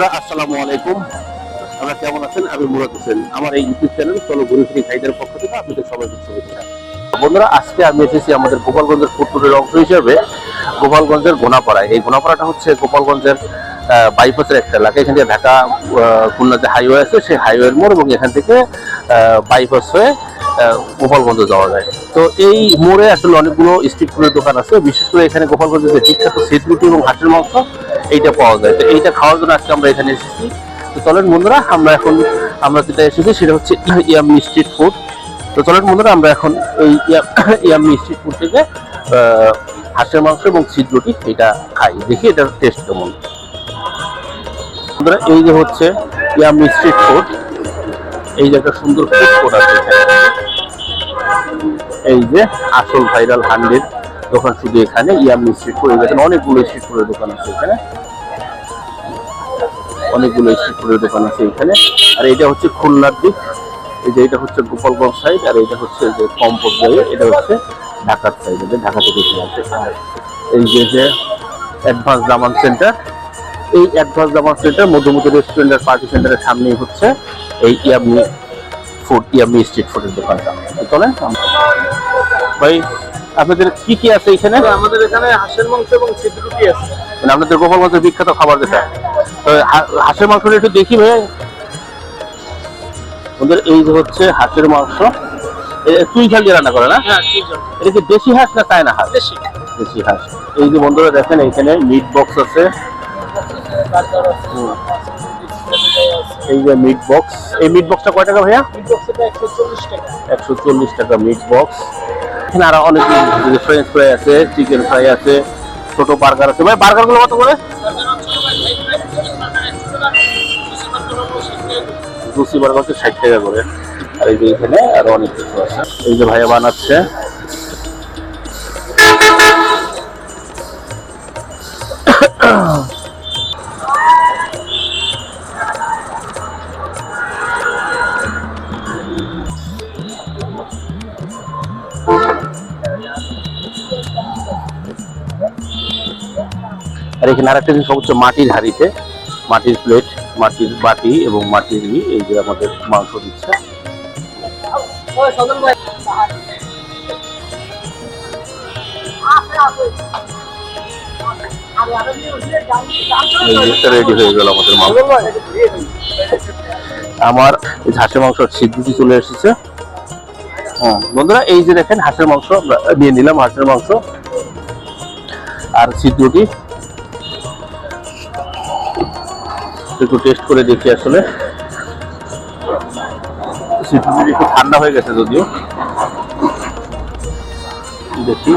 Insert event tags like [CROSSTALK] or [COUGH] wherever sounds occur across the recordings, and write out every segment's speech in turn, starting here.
বন্ধুরা, আসসালামু আলাইকুম। আপনারা কেমন আছেন? আমি মুরাদ হোসেন। আমার এই ইউটিউব চ্যানেল চলো ঘুরে ফিরি খাইদের পক্ষ থেকে আপনাদের সবাইকে শুভেচ্ছা। বন্ধুরা, আজকে আমি এসেছি আমাদের গোপালগঞ্জের ফুটপুরের অংশ হিসেবে, গোপালগঞ্জের গোনাপাড়ায়। এই গোনাপাড়াটা হচ্ছে গোপালগঞ্জের বাইপাসের একটা এলাকা। এখান থেকে ঢাকা খুলনা যে হাইওয়ে আছে, সেই হাইওয়ের মোড় এবং এখান থেকে বাইপাস হয়ে গোপালগঞ্জ যাওয়া যায়। তো এই মোড়ে আসলে অনেকগুলো স্ট্রিট ফুডের দোকান আছে। বিশেষ করে এখানে গোপালগঞ্জের বিখ্যাত শীত রুটি এবং হাটের মাংস এইটা পাওয়া যায়। তো এইটা খাওয়ার জন্য আজকে আমরা এখানে এসেছি। তো চলেন বন্ধুরা, আমরা এখন, আমরা যেটা এসেছি সেটা হচ্ছে ইয়ামি স্ট্রিট ফুড। তো চলেন বন্ধুরা, আমরা এখন এই ইয়া- [COUGHS] ইয়ামি স্ট্রিট ফুড থেকে হাঁসের মাংস এবং শীত রুটি এটা খাই। দেখি এটার টেস্ট কেমন। বন্ধুরা, এই যে হচ্ছে ইয়ামি স্ট্রিট ফুড। এই যে একটা সুন্দর ফুড কোর্ট আছে এই যে আসল ভাইরাল হান্ড্রেড দোকান শুধু এখানে ইয়ামি স্ট্রিট ফুড। দেখেন অনেকগুলো স্ট্রিট ফুডের দোকান আছে এখানে। অনেকগুলো স্ট্রিট ফুডের দোকান আছে এখানে। আর এটা হচ্ছে খুলনার দিক। এই যে এটা হচ্ছে গোপালগঞ্জ সাইড আর এটা হচ্ছে যে কম্পোট জায়গা এটা হচ্ছে ঢাকার সাইড এটা ঢাকা থেকে আসে। আর এই যে যে অ্যাডভান্স দামান সেন্টার এই অ্যাডভান্স দামান সেন্টার মধ্যমুখী রেস্টুরেন্ট আর পার্টি সেন্টারের সামনেই হচ্ছে এই ইয়ামি ফুড ইয়ামি স্ট্রিট ফুডের দোকানটা। চলেন ভাই আপনাদের কি কি আছে এখানে? আমাদের এখানে হাঁসের মাংস এবং সিদ্ধ রুটি আছে। মানে আপনাদের গোপালগঞ্জের বিখ্যাত খাবার যেটা। তো হাঁসের মাংসটা একটু দেখি ভাই। ওদের এই যে হচ্ছে হাঁসের মাংস। এ- চুই ঝাল দিয়ে রান্না করে না? হ্যাঁ এটা কি দেশি হাঁস না চায়না হাঁস? দেশি। হাঁস। এই যে বন্ধুরা দেখেন এখানে মিট বক্স আছে। এই যে মিট বক্স এই মিট বক্সটা কয় টাকা ভাইয়া? মিট বক্সটা একশো চল্লিশ টাকা। একশো চল্লিশ টাকা মিট বক্স এখানে আরও অনেক ফ্রেঞ্চ ফ্রাই আছে চিকেন ফ্রাই আছে, ছোট বার্গার আছে। ভাই বার্গারগুলো কত করে? দুশি বার্গার হচ্ছে ষাট টাকা করে। আর এই যে এখানে আরও অনেক কিছু আছে। এই যে ভাইয়া বানাচ্ছে। এখানে আরেকটা জিনিস হচ্ছে মাটির হাড়িতে, মাটির প্লেট মাটির বাটি এবং মাটির এই যে আমাদের মাংস দিচ্ছে। রেডি হয়ে গেল আমাদের আমার হাঁসের মাংস সিদ্ধুটি চলে এসেছে। বন্ধুরা, এই যে দেখেন, হাঁসের মাংস আমরা নিয়ে নিলাম, হাঁসের মাংস। আর সিদ্ধুটি একটু টেস্ট করে দেখি আসলে। একটু ঠান্ডা হয়ে গেছে যদিও। দেখি।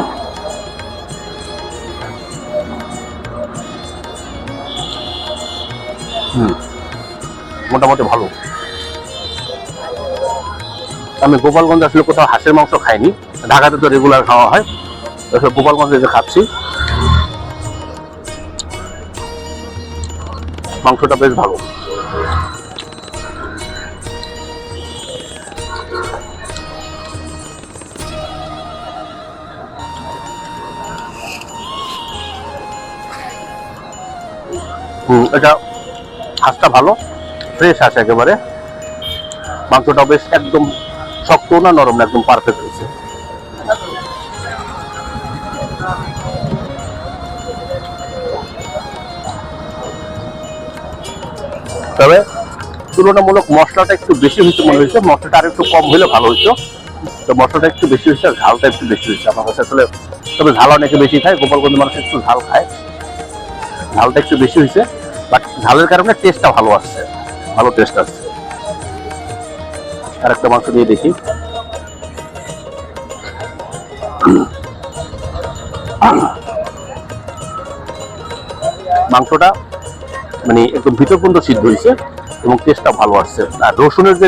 হুম। মোটামুটি ভালো। আমি গোপালগঞ্জ আসলে কোথাও হাঁসের মাংস খাইনি। ঢাকাতে তো রেগুলার খাওয়া হয়। গোপালগঞ্জে যে খাচ্ছি। মাংসটা বেশ ভালো। হুম, এটা হাঁসটা ভালো ফ্রেশ হাঁস একেবারে। মাংসটা বেশ একদম শক্ত না নরম না, একদম পারফেক্ট হয়েছে। তবে তুলনামূলক মশলাটা একটু বেশি হয়েছে মনে হয়েছে। মশলাটা আর একটু কম হলে ভালো হইতো। তো মশলাটা একটু বেশি হয়েছে, আর ঝালটা একটু বেশি হয়েছে। আমার কাছে আসলে তবে ঝাল অনেকে বেশি খায় গোপালগঞ্জ মানুষ একটু ঝাল খায়। ঝালটা একটু বেশি হয়েছে, বাট ঝালের কারণে টেস্টটা ভালো আসছে, ভালো টেস্ট আসছে। আর একটা মাংস দিয়ে দেখি। মাংসটা মানে একদম ভিতর পর্যন্ত সিদ্ধ হয়েছে এবং টেস্টটা ভালো আসছে। আর রসুনের যে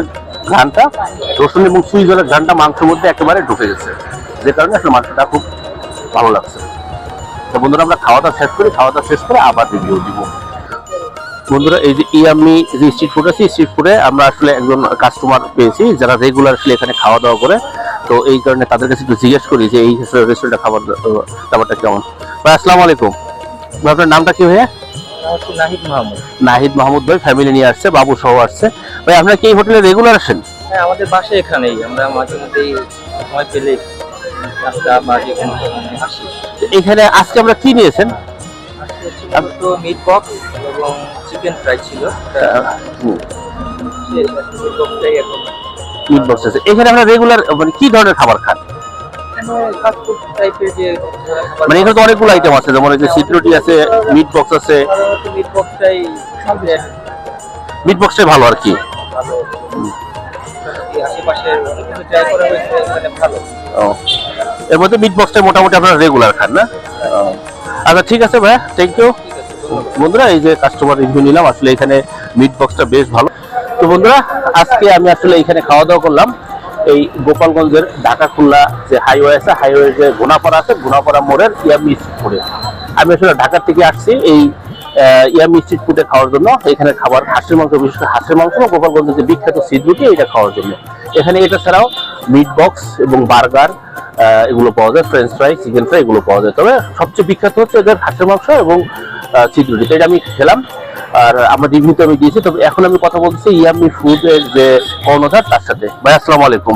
ঘ্রানটা রসুন এবং সুই জলের ঘ্রানটা মাংসের মধ্যে একেবারে ঢুকে গেছে। যে কারণে আসলে মাংসটা খুব ভালো লাগছে। তো বন্ধুরা, আমরা খাওয়া দাওয়া শেষ করি খাওয়া দাওয়া শেষ করে আবার রিভিউ দিব। বন্ধুরা, এই যে ইয়ামি যে স্ট্রিট ফুড আছে স্ট্রিট ফুডে আমরা আসলে একজন কাস্টমার পেয়েছি, যারা রেগুলার আসলে এখানে খাওয়া দাওয়া করে। তো এই কারণে তাদের কাছে একটু জিজ্ঞেস করি যে এই রেস্টুরেন্টে খাবার দাবারটা কেমন? ভাই, আসসালামু আলাইকুম। আপনার নামটা কি হচ্ছে নাহিদ মাহমুদ। নাহিদ মাহমুদ ভাই ফ্যামিলি নিয়ে আসছে বাবু সহ আসছে। ভাই আপনারা কি এই হোটেলে রেগুলার আসেন? হ্যাঁ আমাদের বাসা এখানেই। আমরা মাঝে মধ্যেই সময় পেলে নাস্তা বা যে কোনো আসি। এখানে আজকে আমরা কি নিয়েছেন? মূলত মিট বক্স এবং চিকেন ফ্রাই ছিল। মিট বক্স আছে। এখানে আমরা রেগুলার মানে কি ধরনের খাবার খান? মানে এখানে তো অনেকগুলো আইটেম আছে যেমন এই যে সিটরুটি আছে মিট বক্স আছে। মিট বক্সটাই মিট বক্সটাই ভালো আর কি। ও। এর মধ্যে মিট বক্সটা মোটামুটি আপনারা রেগুলার খান না? আচ্ছা ঠিক আছে ভাইয়া থ্যাংক ইউ বন্ধুরা এই যে কাস্টমার রিভিউ নিলাম আসলে এখানে মিট বক্সটা বেশ ভালো। তো বন্ধুরা আজকে আমি আসলে এখানে খাওয়া দাওয়া করলাম। এই গোপালগঞ্জের ঢাকা খুলনা যে হাইওয়ে আছে হাইওয়ে যে গুনাপাড়া আছে গুনাপাড়া মোড়ের ইয়ামি স্ট্রিট ফুডে আমি আসলে ঢাকার থেকে আসছি এই ইয়ামি স্ট্রিট ফুডে খাওয়ার জন্য। এখানে খাবার, হাঁসের মাংস, বিশেষ করে হাঁসের মাংস এবং গোপালগঞ্জের যে বিখ্যাত সিদ্ধুটি এটা খাওয়ার জন্য। এখানে এটা ছাড়াও মিট বক্স এবং বার্গার এগুলো পাওয়া যায় ফ্রেঞ্চ ফ্রাই চিকেন ফ্রাই এগুলো পাওয়া যায়। তবে সবচেয়ে বিখ্যাত হচ্ছে এদের হাঁসের মাংস এবং তো। এটা আমি খেলাম। আর আমার রিভিউতে আমি দিয়েছি তবে এখন আমি কথা বলতেছি ইয়ামি ফুডের যে কর্ণধার তার সাথে। ভাই আসসালামু আলাইকুম।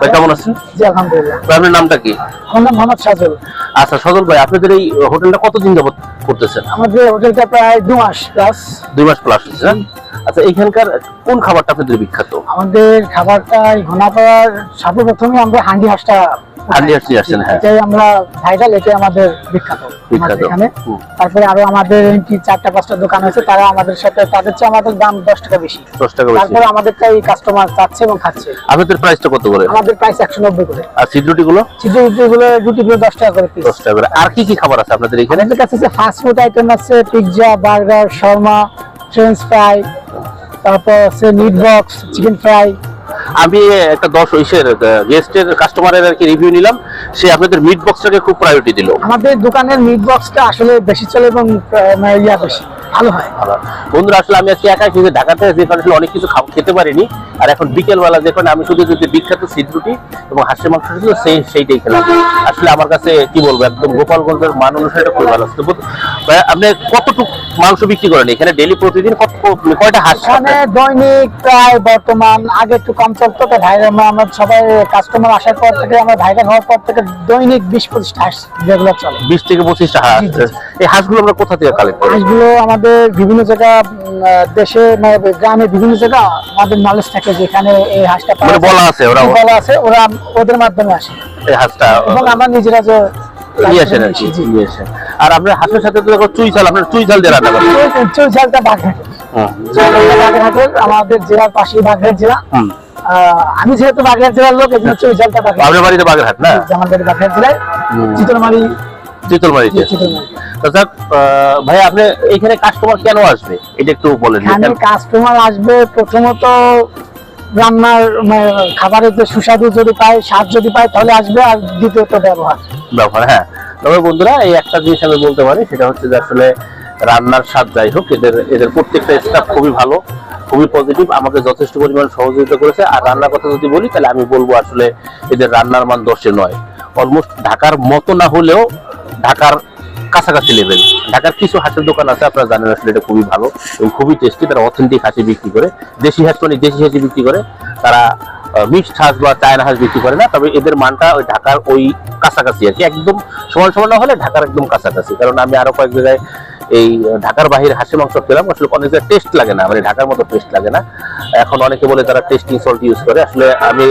ভাই কেমন আছেন? জি আলহামদুলিল্লাহ। আপনার নামটা কি? আমার নাম মোহাম্মদ সাজল। আচ্ছা সজল ভাই আপনাদের এই হোটেলটা কতদিন যাবত করতেছেন? আমাদের হোটেলটা প্রায় দু মাস প্লাস দুই মাস প্লাস হচ্ছে না? আচ্ছা এখানকার কোন খাবারটা আপনাদের বিখ্যাত? আমাদের খাবারটা ঘনাপাড়ার সর্বপ্রথমে আমরা হান্ডি হাঁসটা আসছেন, হ্যাঁ। এটাই আমরা ভাইরাল এটাই আমাদের বিখ্যাত। তারপরে আরও আমাদের কি চারটা পাঁচটা দোকান আছে তারা আমাদের সাথে তাদের চেয়ে আমাদের দাম দশ টাকা বেশি। দশ টাকা বেশি। তারপরে আমাদেরটাই কাস্টমার চাচ্ছে এবং খাচ্ছে। আপনাদের প্রাইসটা কত করে? আমাদের প্রাইস একশো নব্বই করে। আর রুটিগুলো? রুটিগুলো দশ টাকা করে পিস দশ টাকা করে। আর কি কি খাবার আছে আপনাদের এখানে? আমাদের কাছে ফাস্ট ফুড আইটেম আছে pizza burger shawarma French fry তারপর আছে মিট বক্স চিকেন ফ্রাই আমি একটা দশ ইসের গেস্টের কাস্টমারের আর কি রিভিউ নিলাম। সে আপনাদের মিট বক্সটাকে খুব প্রায়োরিটি দিল। আমাদের দোকানের মিট বক্সটা আসলে বেশি চলে এবং মানে ইয়া বেশি ভালো হয়। বন্ধুরা আসলে আমি আজকে একাই খেতে ঢাকাতে যে কারণে আসলে অনেক কিছু খেতে পারিনি। আর এখন বিকেল বেলা যে কারণে আমি শুধু যদি বিখ্যাত সিদ্ধুটি এবং হাঁসের মাংস ছিল সেই সেইটাই খেলাম। আসলে আমার কাছে কি বলব একদম গোপালগঞ্জের মান অনুসারে খুবই ভালো ভাই, আপনি কতটুকু মাংস বিক্রি করেন? এখানে ডেলি প্রতিদিন কত কয়টা হাঁস এখানে দৈনিক প্রায় বর্তমান আগে একটু কম চলতো তো ভাইরা আমরা সবাই কাস্টমার আসার পর থেকে আমরা ভাইরাল হওয়ার পর থেকে দৈনিক বিশ পঁচিশটা হাঁস রেগুলার চলে। বিশ থেকে পঁচিশটা হাঁস। এই হাঁসগুলো আমরা কোথা থেকে কালেক্ট করি? হাঁসগুলো আমাদের বিভিন্ন জায়গা দেশে মানে গ্রামে বিভিন্ন জায়গা আমাদের নলেজ থাকে যে এখানে এই হাঁসটা মানে বলা আছে ওরা বলা আছে ওরা ওদের মাধ্যমে আসে। এই হাঁসটা এবং আমরা নিজেরা যে নিয়ে আসেন আর কি নিয়ে আসেন। আর আপনার হাঁসের সাথে তো দেখো চুই চাল আপনার চুই চাল দিয়ে রান্না করেন। চুই- ঝালটা বাঘাটের হুম। আমাদের জেলার পাশেই বাঘের জেলা। আমি যেহেতু বাগেরহাট জেলার লোক চুই ঝালটা বাগেরহাট আপনার বাড়িতে না? আমাদের বাগেরহাট জেলায়। চিতলমারি। চিতলমারিতে? চিতলমারি। ভাই আপনি এখানে কাস্টমার কেন আসবে? এটা একটু বলেন এখানে কাস্টমার আসবে প্রথমত রান্নার মানে, খাবারের যে সুস্বাদু যদি পায় স্বাদ যদি পায় তাহলে আসবে আর দ্বিতীয়ত ব্যবহার। ব্যবহার হ্যাঁ। তবে বন্ধুরা, এই একটা জিনিস আমি বলতে পারি, সেটা হচ্ছে যে আসলে রান্নার স্বাদ যাই হোক, এদের এদের প্রত্যেকটা স্টাফ খুবই ভালো, খুবই পজিটিভ আমাকে যথেষ্ট পরিমাণ সহযোগিতা করেছে। আর রান্নার কথা যদি বলি, তাহলে আমি বলব আসলে এদের রান্নার মান দশে নয়। অলমোস্ট ঢাকার মতো না হলেও ঢাকার কাছাকাছি লেভেল ঢাকার কিছু হাঁসের দোকান আছে, আপনারা জানেন আসলে এটা খুবই ভালো এবং খুবই টেস্টি তারা অথেন্টিক হাঁসি বিক্রি করে। দেশি হাঁস মানে দেশি হাঁসি বিক্রি করে। তারা মিক্সড হাঁস বা চায়না হাঁস বিক্রি করে না, তবে এদের মানটা ওই ঢাকার ওই কাছাকাছি আর কি, একদম সমান সমান না হলে ঢাকার একদম কাছাকাছি। কারণ আমি আরও কয়েক জায়গায় এই ঢাকার বাহিরে হাঁসের মাংস খেলাম, আসলে অনেক জায়গায় টেস্ট লাগে না মানে ঢাকার মতো টেস্ট লাগে না। এখন অনেকে বলে তারা টেস্টিং সল্ট ইউজ করে, আসলে আমি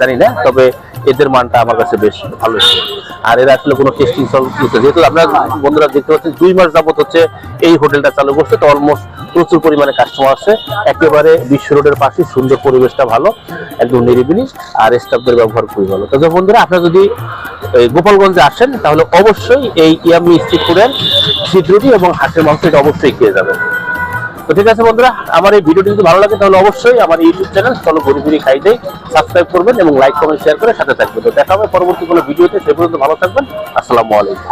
জানি না, তবে এদের মানটা আমার কাছে বেশ ভালো ছিল আর এরা আসলে কোনো টেস্টিং সল্ট যেহেতু আপনারা বন্ধুরা দেখতে পাচ্ছেন, দুই মাস যাবত হচ্ছে এই হোটেলটা চালু করছে, তো অলমোস্ট প্রচুর পরিমাণে কাস্টমার আছে। একেবারে বিশ্ব রোডের পাশে সুন্দর পরিবেশটা ভালো, একদম নিরিবিলি, আর স্টাফদের ব্যবহার খুবই ভালো। তো বন্ধুরা, আপনারা যদি গোপালগঞ্জে আসেন, তাহলে অবশ্যই এই ইয়ামি স্ট্রিট ফুডের সিদ্ধুটি এবং হাঁসের মাংস এটা অবশ্যই খেয়ে যাবেন। তো ঠিক আছে বন্ধুরা, আমার এই ভিডিওটি যদি ভালো লাগে, তাহলে অবশ্যই আমার ইউটিউব চ্যানেল চলো ঘুরি ঘুরি খাই দেই সাবস্ক্রাইব করবেন এবং লাইক কমেন্ট শেয়ার করে সাথে থাকবেন। তো দেখা হবে পরবর্তী কোনো ভিডিওতে, সে পর্যন্ত ভালো থাকবেন। আসসালামু আলাইকুম।